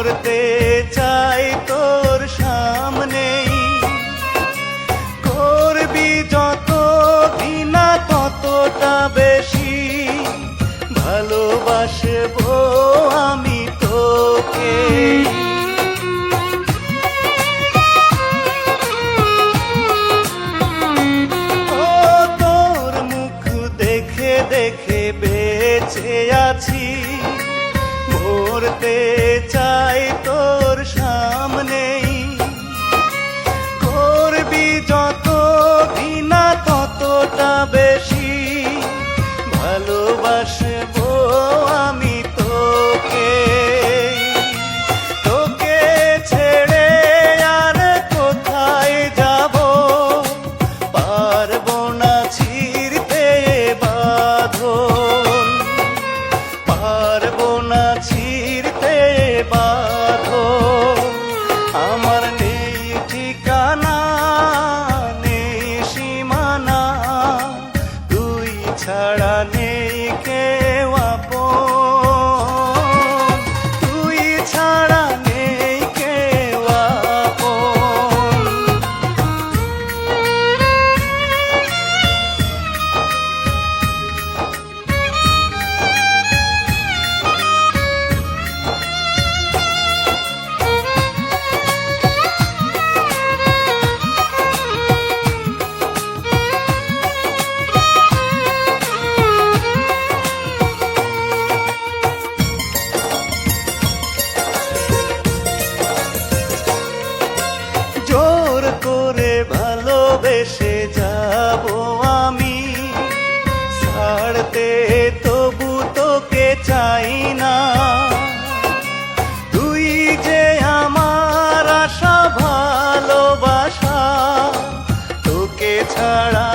করতে চাই তোর সামনে। করবি যত বিনা ততটা বেশি, ভালোবাসব আমি তোকে। দেখে দেখে বেঁচে আছি। করতে চাই তো ছড়া আমার নেই ঠিকানা নেই তুই ছাড়া নেই কেউ আপন ছাড়তে তবু তোকে চাই না। তুই যে আমার আশা ভালোবাসা তোকে ছাড়া